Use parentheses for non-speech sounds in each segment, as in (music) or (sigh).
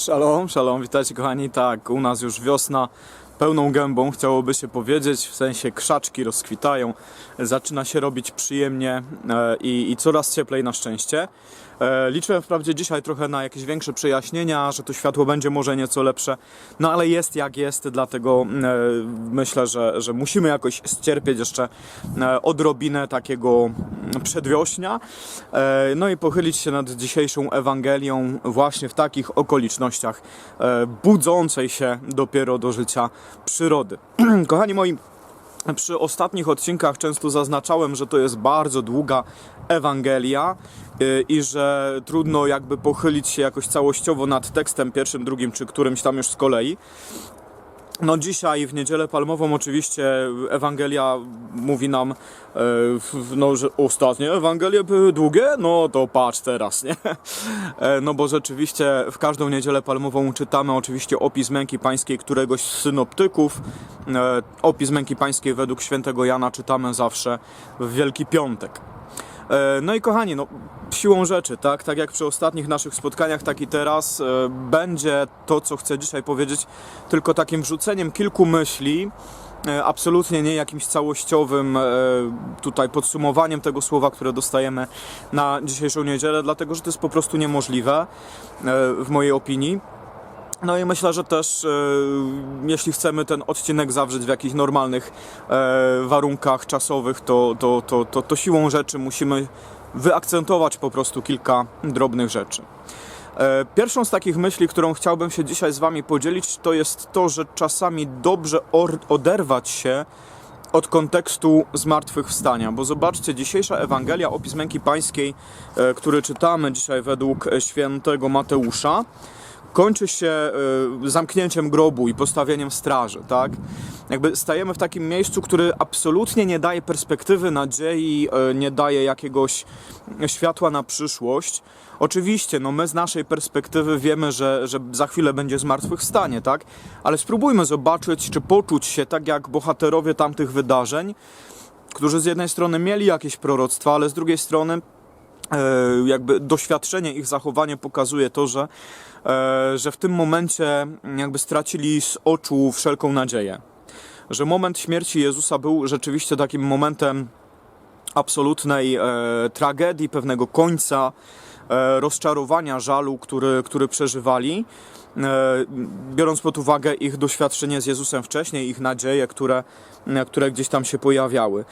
Szalom, szalom, witajcie kochani. Tak, u nas już wiosna pełną gębą, chciałoby się powiedzieć, w sensie krzaczki rozkwitają, zaczyna się robić przyjemnie e, i, i coraz cieplej na szczęście. E, liczę wprawdzie dzisiaj trochę na jakieś większe przejaśnienia, że to światło będzie może nieco lepsze, no ale jest jak jest, dlatego e, myślę, że, że musimy jakoś ścierpieć jeszcze e, odrobinę takiego mm, przedwiośnia, no i pochylić się nad dzisiejszą Ewangelią właśnie w takich okolicznościach budzącej się dopiero do życia przyrody. (clears throat) Kochani moi, przy ostatnich odcinkach często zaznaczałem, że to jest bardzo długa Ewangelia y, i że trudno jakby pochylić się jakoś całościowo nad tekstem pierwszym, drugim czy którymś tam już z kolei. No dzisiaj w Niedzielę Palmową oczywiście Ewangelia mówi nam, e, no, że ostatnie Ewangelie były długie, no to patrz teraz, nie? E, No bo rzeczywiście w każdą Niedzielę Palmową czytamy oczywiście opis męki pańskiej któregoś z synoptyków. E, Opis męki pańskiej według świętego Jana czytamy zawsze w Wielki Piątek. E, No i kochani, no siłą rzeczy, tak, tak jak przy ostatnich naszych spotkaniach, tak i teraz e, będzie to, co chcę dzisiaj powiedzieć, tylko takim wrzuceniem kilku myśli, e, absolutnie nie jakimś całościowym tutaj podsumowaniem tego słowa, które dostajemy na dzisiejszą niedzielę, dlatego że to jest po prostu niemożliwe w mojej opinii. No i myślę, że też e, jeśli chcemy ten odcinek zawrzeć w jakichś normalnych e, warunkach czasowych, to, to, to, to, to siłą rzeczy musimy wyakcentować po prostu kilka drobnych rzeczy. E, Pierwszą z takich myśli, którą chciałbym się dzisiaj z Wami podzielić, to jest to, że czasami dobrze oderwać się od kontekstu zmartwychwstania, bo zobaczcie, dzisiejsza Ewangelia, opis męki pańskiej, e, który czytamy dzisiaj według e, świętego Mateusza, kończy się y, zamknięciem grobu i postawieniem straży, tak? Jakby stajemy w takim miejscu, który absolutnie nie daje perspektywy, nadziei, y, nie daje jakiegoś światła na przyszłość. Oczywiście, no my z naszej perspektywy wiemy, że, że za chwilę będzie zmartwychwstanie, tak? Ale spróbujmy zobaczyć, czy poczuć się tak jak bohaterowie tamtych wydarzeń, którzy z jednej strony mieli jakieś proroctwa, ale z drugiej strony e, jakby doświadczenie ich zachowanie pokazuje to, że, e, że w tym momencie jakby stracili z oczu wszelką nadzieję. Że moment śmierci Jezusa był rzeczywiście takim momentem absolutnej e, tragedii, pewnego końca, e, rozczarowania, żalu, który, który przeżywali. E, biorąc pod uwagę ich doświadczenie z Jezusem wcześniej, ich nadzieje, które, e, które gdzieś tam się pojawiały.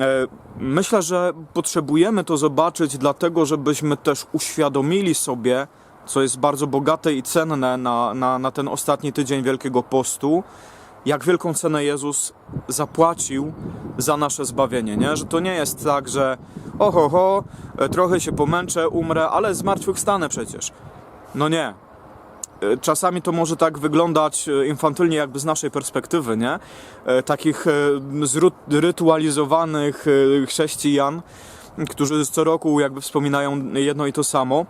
E, Myślę, że potrzebujemy to zobaczyć, dlatego żebyśmy też uświadomili sobie, co jest bardzo bogate i cenne na, na, na ten ostatni tydzień Wielkiego Postu, jak wielką cenę Jezus zapłacił za nasze zbawienie, nie? Że to nie jest tak, że oho, ho, e, trochę się pomęczę, umrę, ale zmartwychwstanę przecież. No nie. E, Czasami to może tak wyglądać e, infantylnie jakby z naszej perspektywy, nie? Takich zrytualizowanych chrześcijan, którzy co roku jakby wspominają jedno i to samo.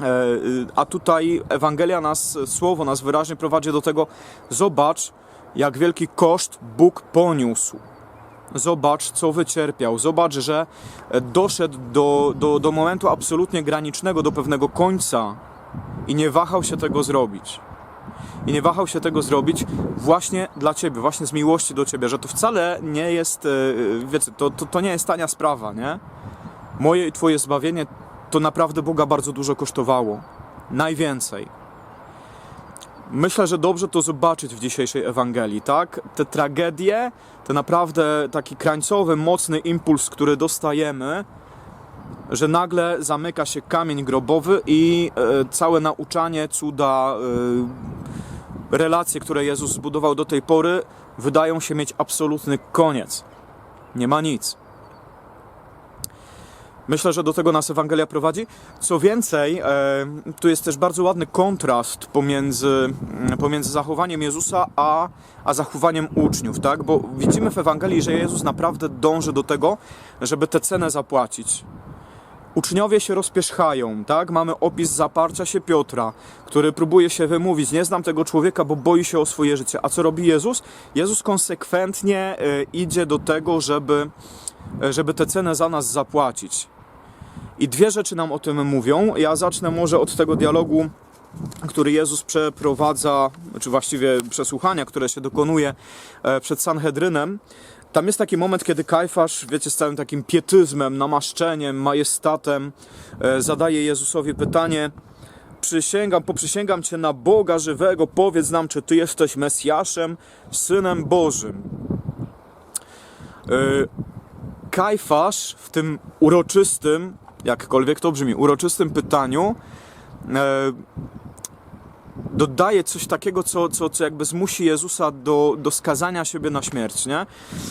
E, A tutaj Ewangelia nas, słowo nas wyraźnie prowadzi do tego, zobacz, jak wielki koszt Bóg poniósł. Zobacz, co wycierpiał. Zobacz, że doszedł do, do, do momentu absolutnie granicznego, do pewnego końca i nie wahał się tego zrobić. I nie wahał się tego zrobić właśnie dla Ciebie, właśnie z miłości do Ciebie, że to wcale nie jest, e, wiecie, to, to, to nie jest tania sprawa, nie? Moje i Twoje zbawienie to naprawdę Boga bardzo dużo kosztowało. Najwięcej. Myślę, że dobrze to zobaczyć w dzisiejszej Ewangelii, tak? Te tragedie, te naprawdę taki krańcowy, mocny impuls, który dostajemy, że nagle zamyka się kamień grobowy i e, całe nauczanie, cuda, e, relacje, które Jezus zbudował do tej pory, wydają się mieć absolutny koniec. Nie ma nic. Myślę, że do tego nas Ewangelia prowadzi. Co więcej, e, tu jest też bardzo ładny kontrast pomiędzy, mm, pomiędzy zachowaniem Jezusa a, a zachowaniem uczniów, tak? Bo widzimy w Ewangelii, że Jezus naprawdę dąży do tego, żeby tę cenę zapłacić. Uczniowie się rozpierzchają, tak? Mamy opis zaparcia się Piotra, który próbuje się wymówić, nie znam tego człowieka, bo boi się o swoje życie. A co robi Jezus? Jezus konsekwentnie e, idzie do tego, żeby, e, żeby tę cenę za nas zapłacić. I dwie rzeczy nam o tym mówią. Ja zacznę może od tego dialogu który Jezus przeprowadza, czy właściwie przesłuchania, które się dokonuje e, przed Sanhedrynem, tam jest taki moment, kiedy Kajfasz, wiecie, z całym takim pietyzmem, namaszczeniem, majestatem, e, zadaje Jezusowi pytanie: Przysięgam, poprzysięgam Cię na Boga żywego, powiedz nam, czy Ty jesteś Mesjaszem, Synem Bożym. E, Kajfasz w tym uroczystym, jakkolwiek to brzmi, uroczystym pytaniu e, dodaje coś takiego, co, co, co jakby zmusi Jezusa do, do skazania siebie na śmierć, nie?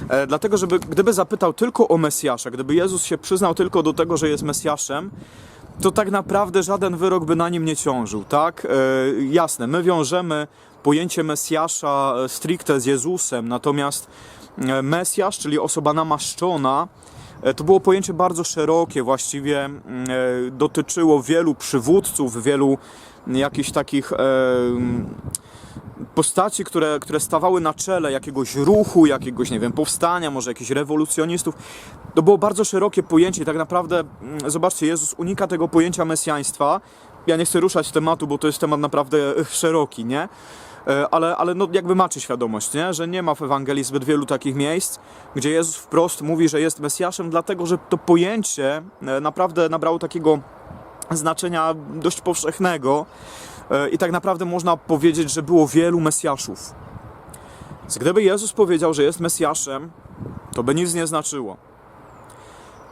E, dlatego, żeby gdyby zapytał tylko o Mesjasza, gdyby Jezus się przyznał tylko do tego, że jest Mesjaszem, to tak naprawdę żaden wyrok by na nim nie ciążył, tak? E, jasne, my wiążemy pojęcie Mesjasza e, stricte z Jezusem, natomiast e, Mesjasz, czyli osoba namaszczona, to było pojęcie bardzo szerokie, właściwie mm, e, dotyczyło wielu przywódców, wielu jakichś takich e, postaci, które, które stawały na czele jakiegoś ruchu, jakiegoś, nie wiem, powstania, może jakichś rewolucjonistów. To było bardzo szerokie pojęcie i tak naprawdę, mm, zobaczcie, Jezus unika tego pojęcia mesjaństwa. Ja nie chcę ruszać tematu, bo to jest temat naprawdę e, szeroki, nie? E, Ale, ale no jakby macie świadomość, nie? że nie ma w Ewangelii zbyt wielu takich miejsc, gdzie Jezus wprost mówi, że jest Mesjaszem, dlatego że to pojęcie e, naprawdę nabrało takiego znaczenia dość powszechnego e, i tak naprawdę można powiedzieć, że było wielu Mesjaszów. Więc gdyby Jezus powiedział, że jest Mesjaszem, to by nic nie znaczyło.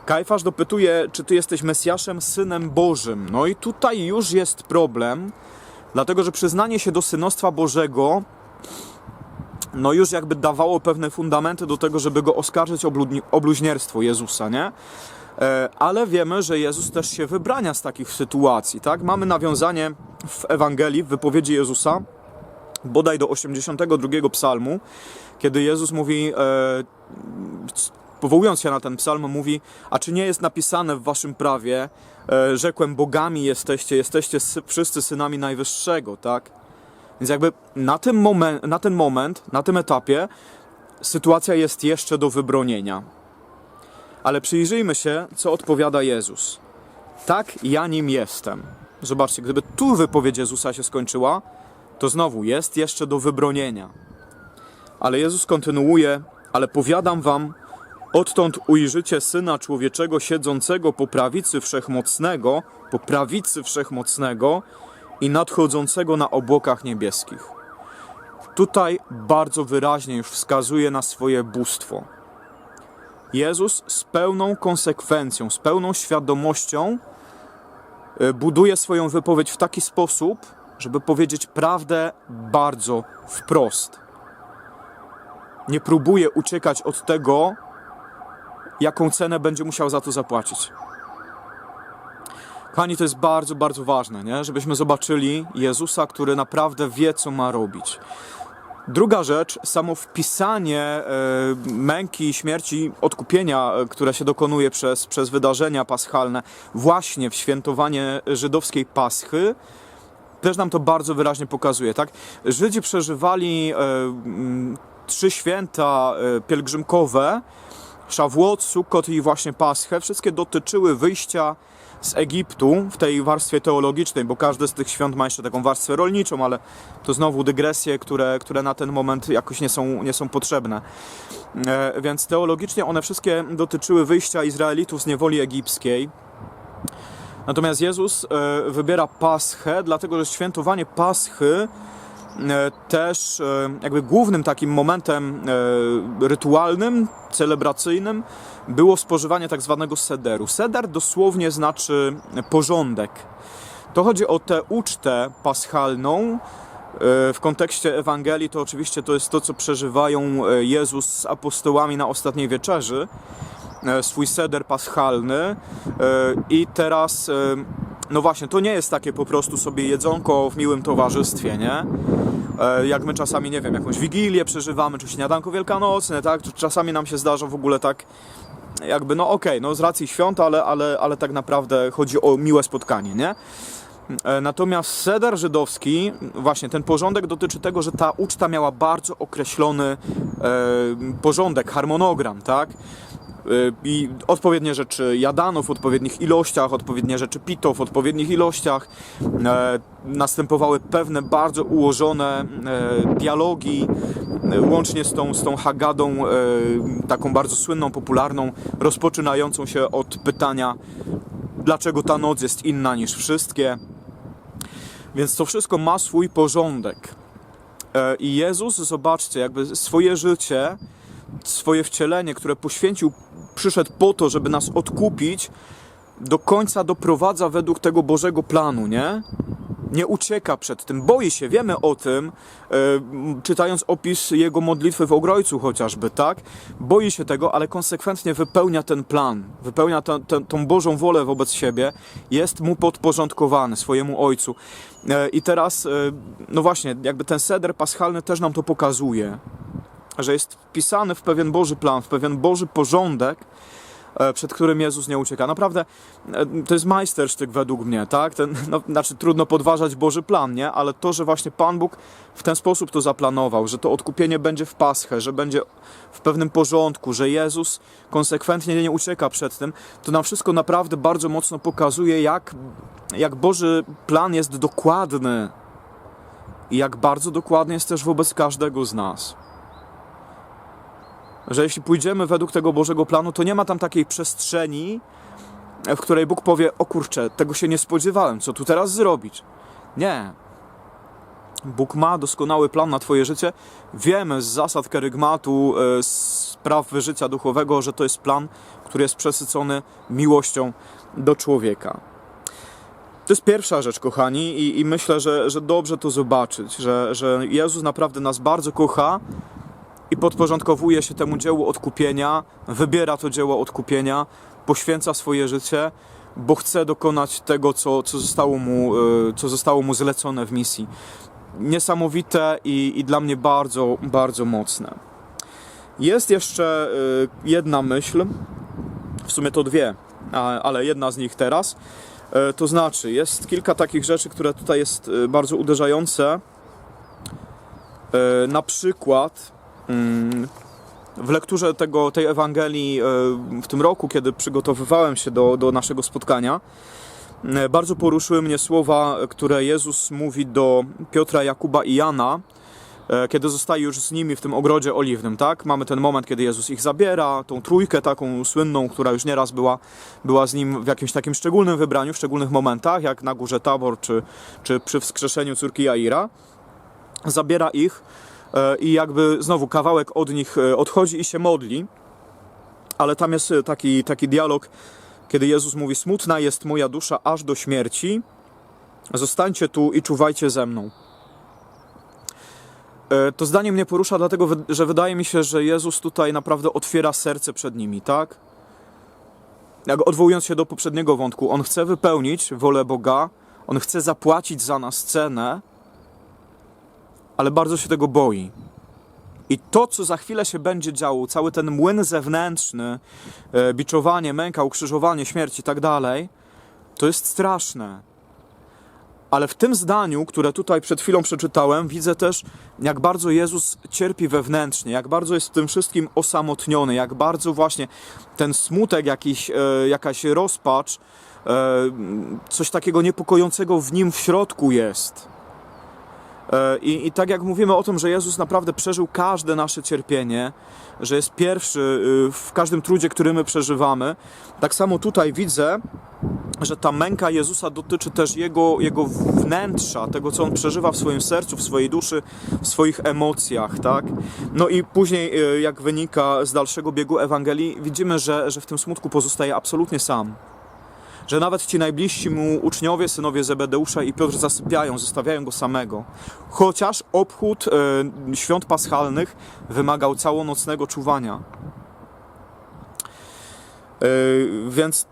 Kajfasz dopytuje, czy ty jesteś Mesjaszem, Synem Bożym. No i tutaj już jest problem, dlatego że przyznanie się do synostwa Bożego no już jakby dawało pewne fundamenty do tego, żeby go oskarżyć o o bluźnierstwo Jezusa, nie? E, Ale wiemy, że Jezus też się wybrania z takich sytuacji, tak? Mamy nawiązanie w Ewangelii, w wypowiedzi Jezusa, bodaj do 82 psalmu, kiedy Jezus mówi, e, powołując się na ten psalm, mówi, a czy nie jest napisane w waszym prawie, e, rzekłem, bogami jesteście, jesteście wszyscy synami Najwyższego, tak? Więc jakby na, tym momen- na ten moment, na tym etapie, sytuacja jest jeszcze do wybronienia. Ale przyjrzyjmy się, co odpowiada Jezus. Tak, ja nim jestem. Zobaczcie, gdyby tu wypowiedź Jezusa się skończyła, to znowu jest jeszcze do wybronienia. Ale Jezus kontynuuje, ale powiadam wam, odtąd ujrzycie Syna Człowieczego siedzącego po prawicy Wszechmocnego, po prawicy Wszechmocnego i nadchodzącego na obłokach niebieskich. Tutaj bardzo wyraźnie już wskazuje na swoje bóstwo. Jezus z pełną konsekwencją, z pełną świadomością y, buduje swoją wypowiedź w taki sposób, żeby powiedzieć prawdę bardzo wprost. Nie próbuje uciekać od tego, jaką cenę będzie musiał za to zapłacić. Kochani, to jest bardzo, bardzo ważne, nie? żebyśmy zobaczyli Jezusa, który naprawdę wie, co ma robić. Druga rzecz, samo wpisanie e, męki, śmierci, odkupienia, e, które się dokonuje przez, przez wydarzenia paschalne, właśnie w świętowanie żydowskiej Paschy, też nam to bardzo wyraźnie pokazuje. Tak? Żydzi przeżywali e, trzy święta pielgrzymkowe, Szawłot, Sukkot i właśnie Paschę. Wszystkie dotyczyły wyjścia z Egiptu w tej warstwie teologicznej, bo każdy z tych świąt ma jeszcze taką warstwę rolniczą, ale to znowu dygresje, które, które na ten moment jakoś nie są, nie są potrzebne. E, więc teologicznie one wszystkie dotyczyły wyjścia Izraelitów z niewoli egipskiej. Natomiast Jezus e, wybiera Paschę, dlatego że świętowanie Paschy też e, jakby głównym takim momentem e, rytualnym, celebracyjnym było spożywanie tak zwanego sederu. Seder dosłownie znaczy porządek. To chodzi o tę ucztę paschalną. e, W kontekście Ewangelii to oczywiście to jest to, co przeżywają e, Jezus z apostołami na ostatniej wieczerzy e, swój seder paschalny e, i teraz, e, no właśnie, to nie jest takie po prostu sobie jedzonko w miłym towarzystwie, nie? E, Jak my czasami, nie wiem, jakąś wigilię przeżywamy, czy śniadanko wielkanocne, tak? Czasami nam się zdarza w ogóle tak, jakby, no okej, no z racji świąt, ale, ale, ale tak naprawdę chodzi o miłe spotkanie, nie? E, Natomiast seder żydowski, właśnie ten porządek dotyczy tego, że ta uczta miała bardzo określony e, porządek, harmonogram, tak? Y, i odpowiednie rzeczy jadano w odpowiednich ilościach, odpowiednie rzeczy pito w odpowiednich ilościach. E, następowały pewne bardzo ułożone e, dialogi, e, łącznie z tą, z tą Haggadą, e, taką bardzo słynną, popularną, rozpoczynającą się od pytania, dlaczego ta noc jest inna niż wszystkie. Więc to wszystko ma swój porządek. I Jezus, zobaczcie, jakby swoje życie, swoje wcielenie, które poświęcił, przyszedł po to, żeby nas odkupić, do końca doprowadza według tego Bożego planu, nie? Nie ucieka przed tym, boi się, wiemy o tym, m, czytając opis jego modlitwy w Ogrojcu chociażby, tak? Boi się tego, ale konsekwentnie wypełnia ten plan, wypełnia tę- tą Bożą wolę wobec siebie, jest mu podporządkowany, swojemu Ojcu. E, I teraz, e, no właśnie, jakby ten seder paschalny też nam to pokazuje, że jest wpisany w pewien Boży plan, w pewien Boży porządek, e, przed którym Jezus nie ucieka. Naprawdę, e, to jest majstersztyk według mnie, tak? Ten, no, znaczy, trudno podważać Boży plan, nie? Ale to, że właśnie Pan Bóg w ten sposób to zaplanował, że to odkupienie będzie w Paschę, że będzie w pewnym porządku, że Jezus konsekwentnie nie ucieka przed tym, to nam wszystko naprawdę bardzo mocno pokazuje, jak, jak Boży plan jest dokładny i jak bardzo dokładny jest też wobec każdego z nas że jeśli pójdziemy według tego Bożego planu, to nie ma tam takiej przestrzeni, w której Bóg powie: O kurczę, tego się nie spodziewałem, co tu teraz zrobić? Nie. Bóg ma doskonały plan na Twoje życie. Wiemy z zasad kerygmatu, e, z praw życia duchowego, że to jest plan, który jest przesycony miłością do człowieka. To jest pierwsza rzecz, kochani, i, i myślę, że, że dobrze to zobaczyć, że, że Jezus naprawdę nas bardzo kocha i podporządkowuje się temu dziełu odkupienia, wybiera to dzieło odkupienia, poświęca swoje życie, bo chce dokonać tego, co, co, zostało, mu, e, co zostało mu zlecone w misji. Niesamowite i, i dla mnie bardzo, bardzo mocne. Jest jeszcze e, jedna myśl, w sumie to dwie, ale jedna z nich teraz. E, To znaczy, jest kilka takich rzeczy, które tutaj jest bardzo uderzające. Na przykład w lekturze tego, tej Ewangelii e, w tym roku, kiedy przygotowywałem się do, do naszego spotkania, e, bardzo poruszyły mnie słowa, które Jezus mówi do Piotra, Jakuba i Jana, e, kiedy zostaje już z nimi w tym ogrodzie oliwnym, tak? Mamy ten moment, kiedy Jezus ich zabiera, tą trójkę taką słynną, która już nieraz była, była z nim w jakimś takim szczególnym wybraniu, w szczególnych momentach, jak na górze Tabor, czy, czy przy wskrzeszeniu córki Jaira. Zabiera ich i jakby znowu kawałek od nich e, odchodzi i się modli, ale tam jest e, taki, taki dialog, kiedy Jezus mówi: Smutna jest moja dusza aż do śmierci, zostańcie tu i czuwajcie ze mną. E, To zdanie mnie porusza, dlatego że wydaje mi się, że Jezus tutaj naprawdę otwiera serce przed nimi, tak? Jak odwołując się do poprzedniego wątku, on chce wypełnić wolę Boga, on chce zapłacić za nas cenę, ale bardzo się tego boi. I to, co za chwilę się będzie działo, cały ten młyn zewnętrzny, e, biczowanie, męka, ukrzyżowanie, śmierć i tak dalej, to jest straszne. Ale w tym zdaniu, które tutaj przed chwilą przeczytałem, widzę też, jak bardzo Jezus cierpi wewnętrznie, jak bardzo jest w tym wszystkim osamotniony, jak bardzo właśnie ten smutek, jakiś, e, jakaś rozpacz, e, coś takiego niepokojącego w nim w środku jest. E, I, I tak jak mówimy o tym, że Jezus naprawdę przeżył każde nasze cierpienie, że jest pierwszy y, w każdym trudzie, który my przeżywamy, tak samo tutaj widzę, że ta męka Jezusa dotyczy też jego, jego wnętrza, tego, co on przeżywa w swoim sercu, w swojej duszy, w swoich emocjach, tak? No i później, y, jak wynika z dalszego biegu Ewangelii, widzimy, że, że w tym smutku pozostaje absolutnie sam. Że nawet ci najbliżsi mu uczniowie, synowie Zebedeusza i Piotr zasypiają, zostawiają go samego. Chociaż obchód y, świąt paschalnych wymagał całonocnego czuwania. Y, więc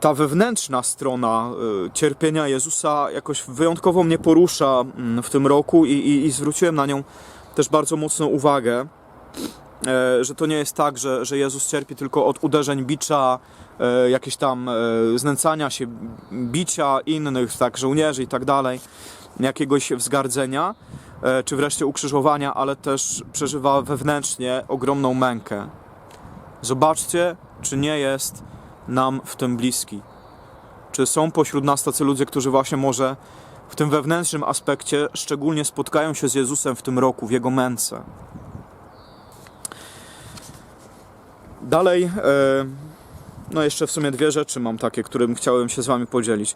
ta wewnętrzna strona y, cierpienia Jezusa jakoś wyjątkowo mnie porusza mm, w tym roku i, i, i zwróciłem na nią też bardzo mocną uwagę, e, że to nie jest tak, że, że Jezus cierpi tylko od uderzeń bicza, e, jakieś tam e, znęcania się, bicia innych, tak, żołnierzy i tak dalej, jakiegoś wzgardzenia, e, czy wreszcie ukrzyżowania, ale też przeżywa wewnętrznie ogromną mękę. Zobaczcie, czy nie jest nam w tym bliski? Czy są pośród nas tacy ludzie, którzy właśnie może w tym wewnętrznym aspekcie szczególnie spotkają się z Jezusem w tym roku, w Jego męce? Dalej, e, no jeszcze w sumie dwie rzeczy mam takie, którym chciałem się z Wami podzielić.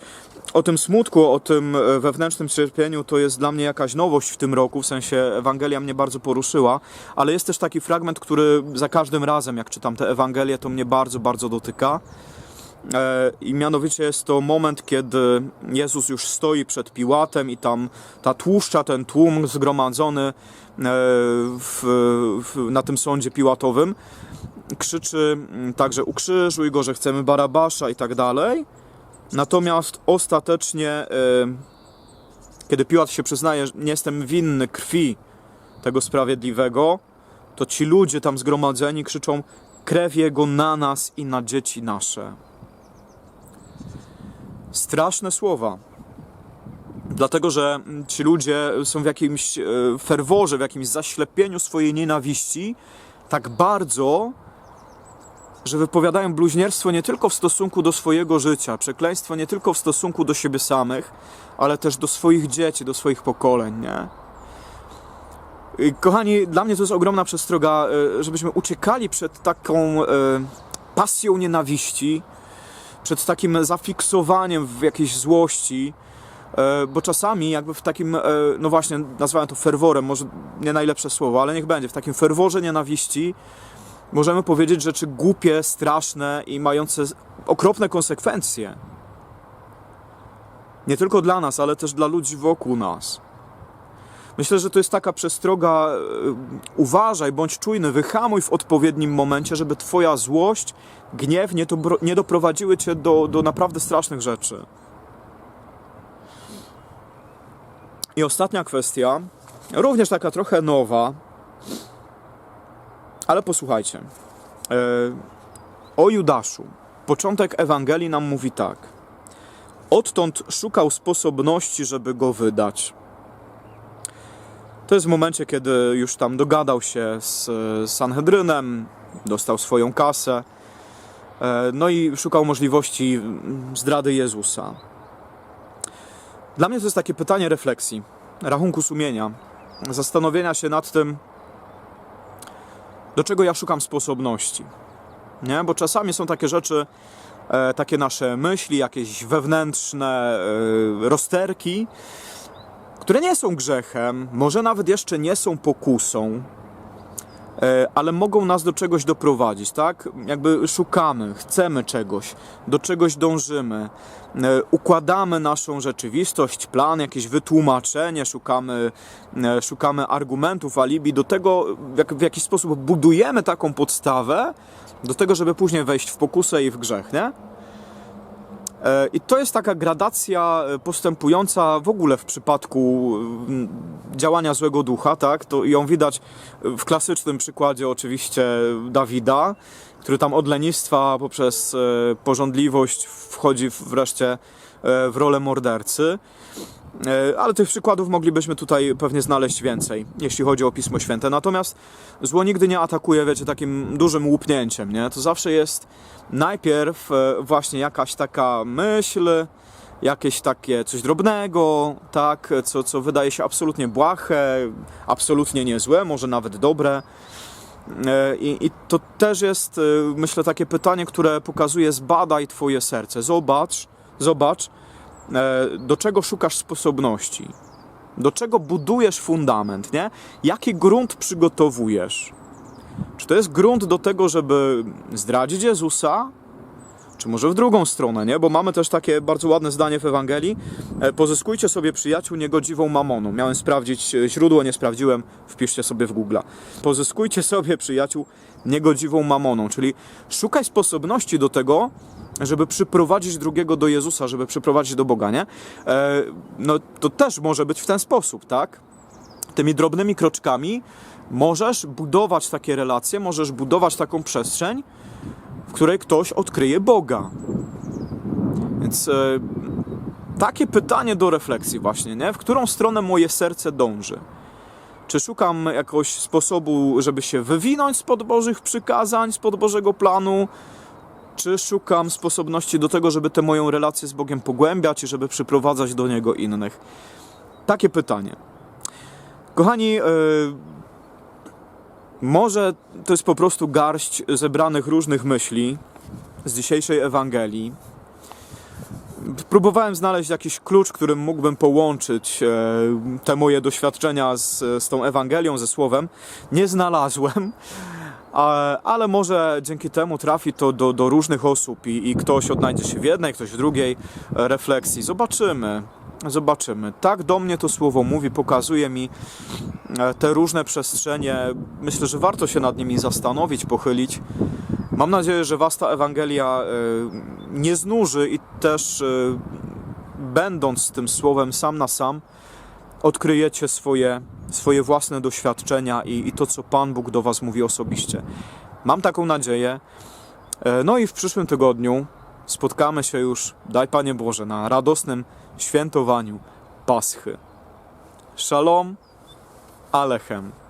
O tym smutku, o tym e, wewnętrznym cierpieniu to jest dla mnie jakaś nowość w tym roku, w sensie Ewangelia mnie bardzo poruszyła, ale jest też taki fragment, który za każdym razem, jak czytam tę Ewangelię, to mnie bardzo, bardzo dotyka. E, I mianowicie jest to moment, kiedy Jezus już stoi przed Piłatem i tam ta tłuszcza, ten tłum zgromadzony w, w, na tym sądzie Piłatowym krzyczy mm, także ukrzyżuj go, że chcemy Barabasza i tak dalej. Natomiast ostatecznie, e, kiedy Piłat się przyznaje, że nie jestem winny krwi tego sprawiedliwego, to ci ludzie tam zgromadzeni krzyczą krew jego na nas i na dzieci nasze. Straszne słowa. Dlatego, że ci ludzie są w jakimś e, ferworze, w jakimś zaślepieniu swojej nienawiści tak bardzo, że wypowiadają bluźnierstwo nie tylko w stosunku do swojego życia, przekleństwo nie tylko w stosunku do siebie samych, ale też do swoich dzieci, do swoich pokoleń, nie? I, Kochani, dla mnie to jest ogromna przestroga, e, żebyśmy uciekali przed taką e, pasją nienawiści, przed takim zafiksowaniem w jakiejś złości, bo czasami jakby w takim, no właśnie, nazwałem to ferworem, może nie najlepsze słowo, ale niech będzie, w takim ferworze nienawiści możemy powiedzieć rzeczy głupie, straszne i mające okropne konsekwencje. Nie tylko dla nas, ale też dla ludzi wokół nas. Myślę, że to jest taka przestroga, e, uważaj, bądź czujny, wyhamuj w odpowiednim momencie, żeby twoja złość, gniew nie, nie doprowadziły cię do, do naprawdę strasznych rzeczy. I ostatnia kwestia, również taka trochę nowa, ale posłuchajcie. E, o Judaszu. Początek Ewangelii nam mówi tak. Odtąd szukał sposobności, żeby go wydać. To jest w momencie, kiedy już tam dogadał się z Sanhedrynem, dostał swoją kasę, e, no i szukał możliwości zdrady Jezusa. Dla mnie to jest takie pytanie refleksji, rachunku sumienia, zastanowienia się nad tym, do czego ja szukam sposobności. Nie? Bo czasami są takie rzeczy, e, takie nasze myśli, jakieś wewnętrzne e, rozterki, które nie są grzechem, może nawet jeszcze nie są pokusą, ale mogą nas do czegoś doprowadzić, tak? Jakby szukamy, chcemy czegoś, do czegoś dążymy, e, układamy naszą rzeczywistość, plan, jakieś wytłumaczenie, szukamy, e, szukamy argumentów, alibi, do tego w jakiś sposób budujemy taką podstawę do tego, żeby później wejść w pokusę i w grzech, nie? E, I to jest taka gradacja e, postępująca w ogóle w przypadku mm, działania złego ducha, tak? To ją widać w klasycznym przykładzie oczywiście Dawida, który tam od lenistwa poprzez e, porządliwość wchodzi wreszcie w rolę mordercy. Ale tych przykładów moglibyśmy tutaj pewnie znaleźć więcej, jeśli chodzi o Pismo Święte. Natomiast zło nigdy nie atakuje, wiecie, takim dużym łupnięciem, nie? To zawsze jest najpierw e, właśnie jakaś taka myśl, jakieś takie coś drobnego, tak, co, co wydaje się absolutnie błahe, absolutnie niezłe, może nawet dobre. E, I, I to też jest, e, myślę, takie pytanie, które pokazuje: zbadaj Twoje serce, zobacz, zobacz, do czego szukasz sposobności, do czego budujesz fundament, nie? Jaki grunt przygotowujesz. Czy to jest grunt do tego, żeby zdradzić Jezusa? Czy może w drugą stronę, nie? Bo mamy też takie bardzo ładne zdanie w Ewangelii. E, pozyskujcie sobie przyjaciół niegodziwą mamoną. Miałem sprawdzić e, źródło, nie sprawdziłem. Wpiszcie sobie w Google. Pozyskujcie sobie przyjaciół niegodziwą mamoną, czyli szukaj sposobności do tego, żeby przyprowadzić drugiego do Jezusa, żeby przyprowadzić do Boga, nie? E, no to też może być w ten sposób, tak? Tymi drobnymi kroczkami możesz budować takie relacje, możesz budować taką przestrzeń, w której ktoś odkryje Boga. Więc e, takie pytanie do refleksji właśnie, nie? W którą stronę moje serce dąży? Czy szukam jakoś sposobu, żeby się wywinąć spod Bożych przykazań, spod Bożego planu, czy szukam sposobności do tego, żeby tę moją relację z Bogiem pogłębiać i żeby przyprowadzać do Niego innych? Takie pytanie. Kochani, yy, może to jest po prostu garść zebranych różnych myśli z dzisiejszej Ewangelii. Próbowałem znaleźć jakiś klucz, którym mógłbym połączyć e, te moje doświadczenia z, z tą Ewangelią, ze Słowem. Nie znalazłem, ale może dzięki temu trafi to do, do różnych osób i, i ktoś odnajdzie się w jednej, ktoś w drugiej e, refleksji. Zobaczymy. Zobaczymy. Tak do mnie to słowo mówi, pokazuje mi e, te różne przestrzenie. Myślę, że warto się nad nimi zastanowić, pochylić. Mam nadzieję, że Was ta Ewangelia e, nie znuży i też będąc z tym słowem sam na sam, odkryjecie swoje, swoje własne doświadczenia i, i to, co Pan Bóg do Was mówi osobiście. Mam taką nadzieję. E, No i w przyszłym tygodniu spotkamy się już, daj Panie Boże, na radosnym świętowaniu Paschy. Shalom Alechem.